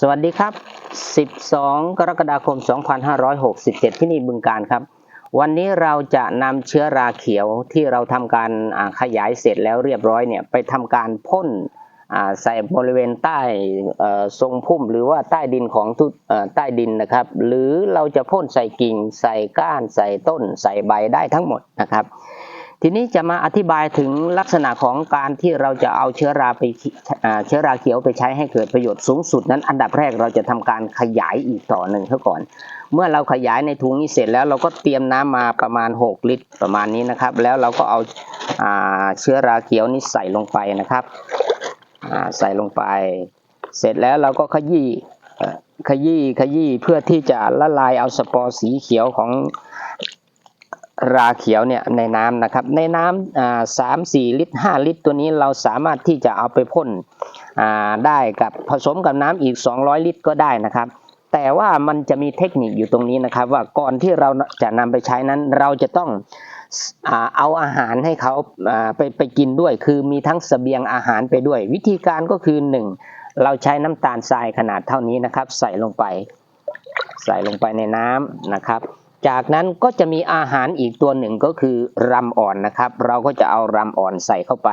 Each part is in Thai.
สวัสดีครับ 12 กรกฎาคม 2567 ที่นี่บึงการครับ วันนี้เราจะนำเชื้อราเขียวที่เราทำการขยายเสร็จแล้วเรียบร้อยเนี่ยไปทำการพ่นใส่บริเวณใต้ทรงพุ่มหรือว่าใต้ดินของทุเอ่อใต้ดินนะครับ หรือเราจะพ่นใส่กิ่ง ใส่ก้าน ใส่ต้น ใส่ใบได้ทั้งหมดนะครับ ทีนี้จะมาอธิบายถึงลักษณะของการที่เราจะเอาเชื้อราไปเชื้อราเขียวไปใช้ให้เกิดประโยชน์สูงสุดนั้น อันดับแรกเราจะทำการขยายอีกต่อหนึ่งเท่าก่อน เมื่อเราขยายในถุงนี้เสร็จแล้วเราก็เตรียมน้ำมาประมาณ 6 ลิตรประมาณนี้นะครับ แล้วเราก็เอาอเชื้อราเขียวนี้ใส่ลงไปนะครับใส่ลงไป เสร็จแล้วเราก็ขยี้ขยี้ขยี้เพื่อที่จะละลายเอาสปอร์สีเขียวของ ราเขียวเนี่ยในน้ำนะครับ ในน้ำสามสี่ลิตรห้าลิตร ตัวนี้เราสามารถที่จะเอาไปพ่นได้กับผสมกับน้ำอีก 200 ลิตรก็ได้นะครับ แต่ว่ามันจะมีเทคนิคอยู่ตรงนี้นะครับ ว่าก่อนที่เราจะนำไปใช้นั้น เราจะต้องเอาอาหารให้เขาอ่าไปไปกินด้วย คือมีทั้งเสบียงอาหารไปด้วย วิธีการก็คือหนึ่งเราใช้น้ำตาลทรายขนาดเท่านี้นะครับ ใส่ลงไป ใส่ลงไปในน้ำนะครับ จากนั้นก็จะมีอาหารอีกตัวหนึ่งก็คือรำอ่อนนะครับ เราก็จะเอารำอ่อนใส่เข้าไป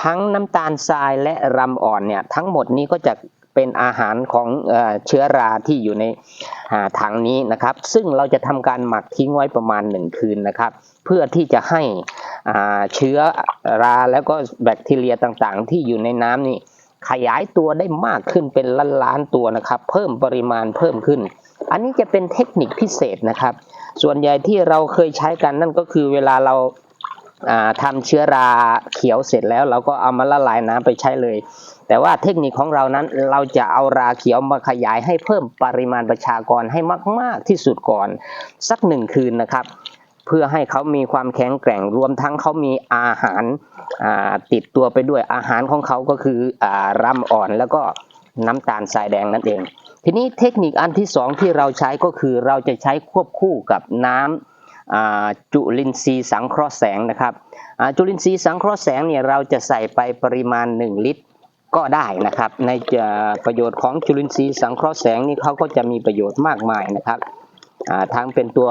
ทั้งน้ำตาลทรายและรำอ่อนเนี่ยทั้งหมดนี้ก็จะเป็นอาหารของเอเชื้อราที่อยู่ในถังนี้นะครับ ซึ่งเราจะทำการหมักทิ้งไว้ประมาณหนึ่งคืนนะครับ เพื่อที่จะให้เชื้อราแล้วก็แบคทีเรียต่างๆ ที่อยู่ในน้ำนี่ขยายตัวได้มากขึ้นเป็นล้านล้านๆตัวนะครับ เพิ่มปริมาณเพิ่มขึ้น อันนี้จะเป็นเทคนิคพิเศษนะครับ ส่วนใหญ่ที่เราเคยใช้กันนั่นก็คือเวลาเราอ่าทำเชื้อราเขียวเสร็จแล้วเราก็เอามาละลายน้ำไปใช้เลย แต่ว่าเทคนิคของเรานั้นเราจะเอาราเขียวมาขยายให้เพิ่มปริมาณประชากรให้มาก ๆที่สุดก่อน สักหนึ่งคืนนะครับ เพื่อให้เขามีความแข็งแกร่งรวมทั้งเขามีอาหารติดตัวไปด้วยอาหารของเขาก็คืออารำอ่อนแล้วก็น้ำตาลทรายแดงนั่นเอง ทีนี้เทคนิคอันที่สองที่เราใช้ก็คือเราจะใช้ควบคู่กับน้ำอ่าจุลินทรีย์สังเคราะห์แสงนะครับจุลินทรีย์สังเคราะห์แสงเนี่ยเราจะใส่ไปปริมาณ 1 ลิตรก็ได้นะครับ ในประโยชน์ของจุลินทรีย์สังเคราะห์แสงนี่เขาก็จะมีประโยชน์มากมายนะครับอ่าทั้งเป็นตัว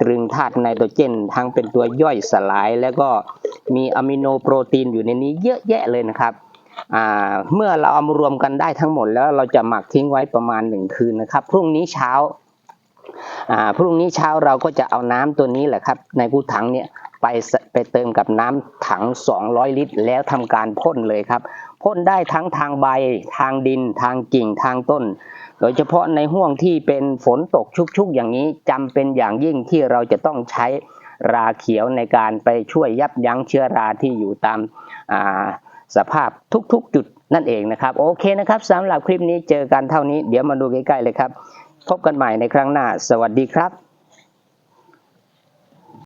ตรึงธาตุไนโตรเจน ทั้งเป็นตัวย่อยสลาย แล้วก็มีอะมิโนโปรตีนอยู่ในนี้เยอะแยะเลยนะครับ เมื่อเราเอามารวมกันได้ทั้งหมดแล้วเราจะหมักทิ้งไว้ประมาณหนึ่งคืนนะครับ พรุ่งนี้เช้าพรุ่งนี้เช้าเราก็จะเอาน้ำตัวนี้แหละครับ ในผู้ถังเนี่ยไปไปเติมกับน้ำถัง 200 ลิตร แล้วทำการพ่นเลยครับพ่นได้ทั้งทางใบทางดินทางกิ่งทางต้น โดยเฉพาะในห่วงที่เป็นฝนตกชุกๆ อย่างนี้จำเป็นอย่างยิ่งที่เราจะต้องใช้ราเขียวในการไปช่วยยับยั้งเชื้อราที่อยู่ตามอ่า สภาพทุกๆ จุดนั่นเองนะครับ โอเคนะครับสำหรับคลิปนี้เจอกันเท่านี้เดี๋ยวมาดูใกล้ๆเลยครับ พบกันใหม่ในครั้งหน้า สวัสดีครับ